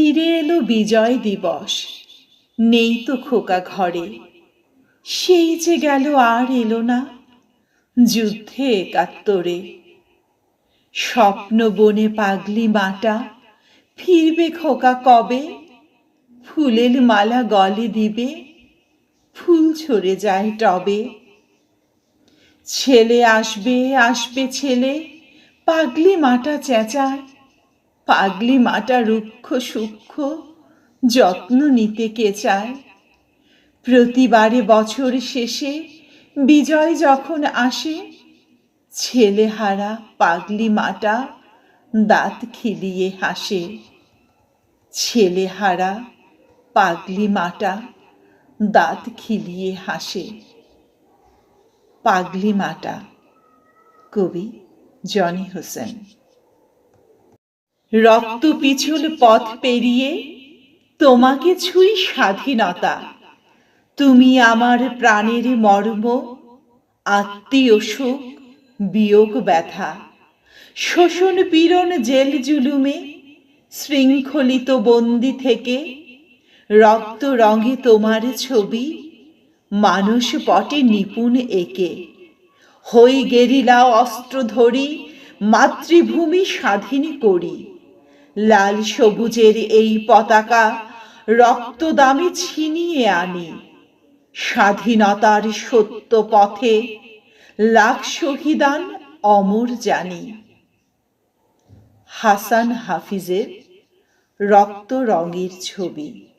ফিরে এলো বিজয় দিবস। নেই তো খোকা ঘরে। সেই যে গেল আর এলো না। যুদ্ধে একাত্তরে। স্বপ্ন বনে পাগলি মাটা। ফিরবে খোকা কবে? ফুলের মালা গলে দিবে। ফুল ঝরে যায় টবে। ছেলে আসবে আসবে ছেলে। পাগলি মাটা চেঁচায় পাগলি মাটা রুক্ষ সূক্ষ্ম, যত্ন নিতে কে চায়? প্রতিবারে বছর শেষে বিজয় যখন আসে, ছেলে হারা পাগলি মাটা দাঁত খিলিয়ে হাসে। ছেলে হারা পাগলি মাটা দাঁত খিলিয়ে হাসে। পাগলি মাটা, কবি জনি হোসেন। রক্ত পিছল পথ পেরিয়ে তোমাকে ছুঁই স্বাধীনতা। তুমি আমার প্রাণের মর্ম আত্মীয় সুখ বিয়োগ ব্যথা। শোষণ পীড়ন জেল জুলুমে শৃঙ্খলিত বন্দি থেকে রক্ত রঙে তোমার ছবি, মানুষ পটে নিপুণ একে। হই গেরিলা অস্ত্র ধরি, মাতৃভূমি স্বাধীন করি। লাল সবুজের এই পতাকা রক্ত দামে ছিনিয়ে আনি। স্বাধীনতার সত্য পথে লাখ শহীদান অমর জানি। হাসান হাফিজের রক্ত রঙের ছবি।